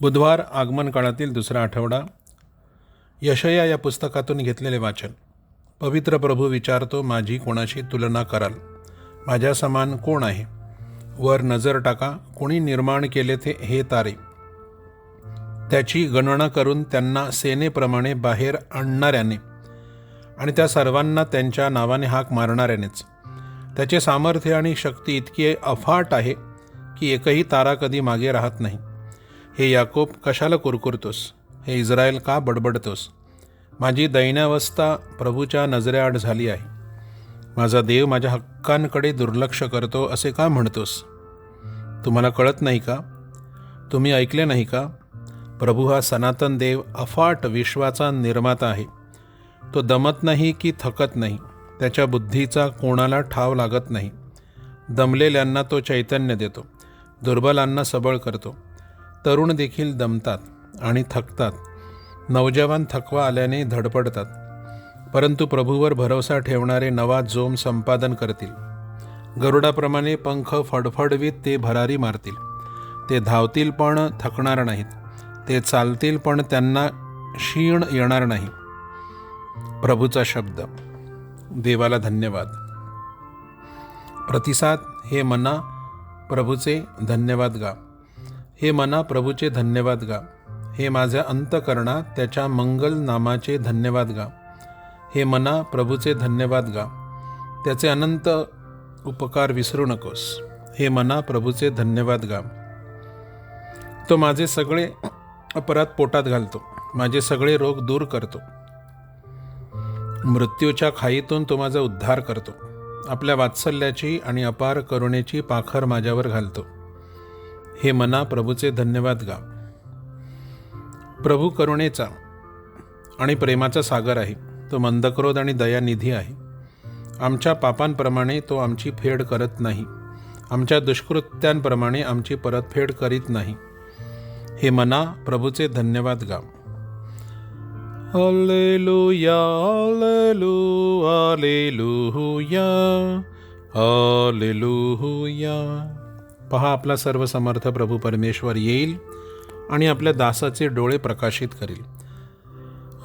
बुधवार आगमन काळातील दुसरा आठवडा. यशया या पुस्तकातून घेतलेले वाचन. पवित्र प्रभू विचारतो माझी कोणाशी तुलना कराल? माझ्या समान कोण आहे? वर नजर टाका कोणी निर्माण केले ते हे तारे. त्याची गणना करून त्यांना सेनेप्रमाणे बाहेर आणणाऱ्याने आणि त्या सर्वांना त्यांच्या नावाने हाक मारणाऱ्यानेच. त्याचे सामर्थ्य आणि शक्ती इतकी अफाट आहे की एकही तारा कधी मागे राहत नाही. हे याकोब कशाला कुरकुरतोस? हे इस्रायल का बडबडतोस? माझी दैन्यावस्था प्रभूच्या नजरेआड झाली आहे. माझा देव माझ्या हक्कांकडे दुर्लक्ष करतो असे का म्हणतोस? तुम्हाला कळत नाही का? तुम्ही ऐकले नाही का? प्रभू हा सनातन देव अफाट विश्वाचा निर्माता आहे. तो दमत नाही की थकत नाही. त्याच्या बुद्धीचा कोणाला ठाव लागत नाही. दमलेल्यांना तो चैतन्य देतो. दुर्बलांना सबळ करतो. तरुण देखील दमतात आणि थकतात. नवजवान थकवा आल्याने धडपडतात. परंतु प्रभूवर भरोसा ठेवणारे नवा जोम संपादन करतील. गरुडाप्रमाणे पंख फडफडवीत ते भरारी मारतील. ते धावतील पण थकणार नाहीत. ते चालतील पण त्यांना क्षीण येणार नाही. प्रभूचा शब्द. देवाला धन्यवाद. प्रतिसाद हे मना. प्रभूचे धन्यवाद गा. हे मना प्रभूचे धन्यवाद गा. हे माझ्या अंतकरणा त्याच्या मंगल नामाचे धन्यवाद गा. हे मना प्रभूचे धन्यवाद गा. त्याचे अनंत उपकार विसरू नकोस. हे मना प्रभूचे धन्यवाद गा. तो माझे सगळे अपराध पोटात घालतो. माझे सगळे रोग दूर करतो. मृत्यूच्या खाईतून तो माझा उद्धार करतो. आपल्या वात्सल्याची आणि अपार करुणेची पाखर माझ्यावर घालतो. हे मना प्रभूचे धन्यवाद गा. प्रभू करुणेचा आणि प्रेमाचा सागर आहे. तो मंदक्रोध आणि दयानिधी आहे. आमच्या पापांप्रमाणे तो आमची फेड करत नाही. आमच्या दुष्कृत्यांप्रमाणे आमची परतफेड करीत नाही. हे मना प्रभूचे धन्यवाद गा. Alleluia, Alleluia, Alleluia, Alleluia. पहा आपला सर्व समर्थ प्रभू परमेश्वर येईल आणि आपल्या दासाचे डोळे प्रकाशित करील.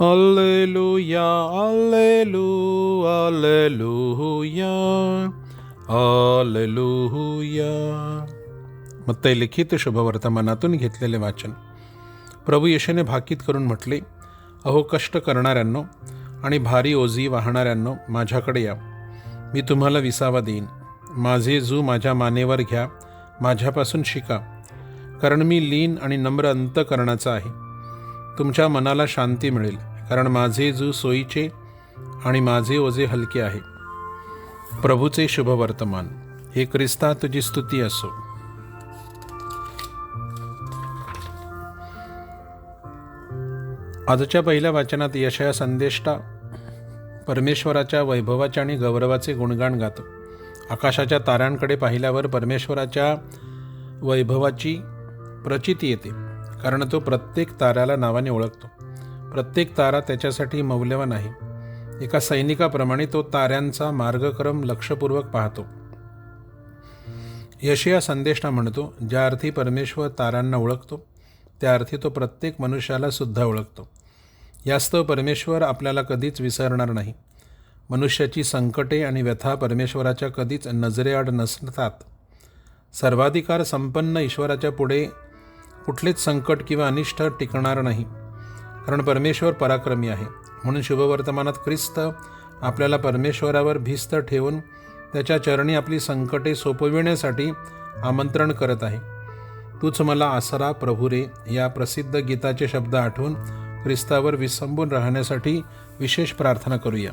Alleluia, Alleluia, Alleluia, Alleluia. मत्तय लिखित शुभवर्तमानातून घेतलेले वाचन. प्रभू येशूने भाकीत करून म्हटले अहो कष्ट करणाऱ्यांनो आणि भारी ओझी वाहणाऱ्यांनो माझ्याकडे या. मी तुम्हाला विसावा देईन. माझे जू माझ्या मानेवर घ्या. माझ्यापासून शिका. कारण मी लीन आणि नम्र अंतकरणाचा आहे. तुमच्या मनाला शांती मिळेल. कारण माझे जू सोयीचे आणि माझे ओझे हलके आहे. प्रभूचे शुभवर्तमान. हे क्रिस्ता तुझी स्तुती असो. आजच्या पहिल्या वाचनात यशया संदेष्टा परमेश्वराच्या वैभवाचे आणि गौरवाचे गुणगान गातो. आकाशाच्या ताऱ्यांकडे पाहिल्यावर परमेश्वराच्या वैभवाची प्रचिती येते कारण तो प्रत्येक ताऱ्याला नावाने ओळखतो. प्रत्येक तारा त्याच्यासाठी मौल्यवान आहे. एका सैनिकाप्रमाणे तो ताऱ्यांचा मार्गक्रम लक्षपूर्वक पाहतो. यशया संदेष्टा म्हणतो ज्या अर्थी परमेश्वर ताऱ्यांना ओळखतो त्या अर्थी तो प्रत्येक मनुष्याला सुद्धा ओळखतो. यास्तव परमेश्वर आपल्याला कधीच विसरणार नाही. मनुष्याची संकटे आणि व्यथा परमेश्वराच्या कधीच नजरेआड नसतात. सर्वाधिकार संपन्न ईश्वराच्या पुढे कुठलेच संकट किंवा अनिष्ट टिकणार नाही. कारण परमेश्वर पराक्रमी आहे. म्हणून शुभवर्तमानात ख्रिस्त आपल्याला परमेश्वरावर भिस्त ठेवून त्याच्या चरणी आपली संकटे सोपविण्यासाठी आमंत्रण करत आहे. तूच मला आसरा प्रभू रे या प्रसिद्ध गीताचे शब्द आठवून ख्रिस्तावर विसंबून राहण्यासाठी विशेष प्रार्थना करूया.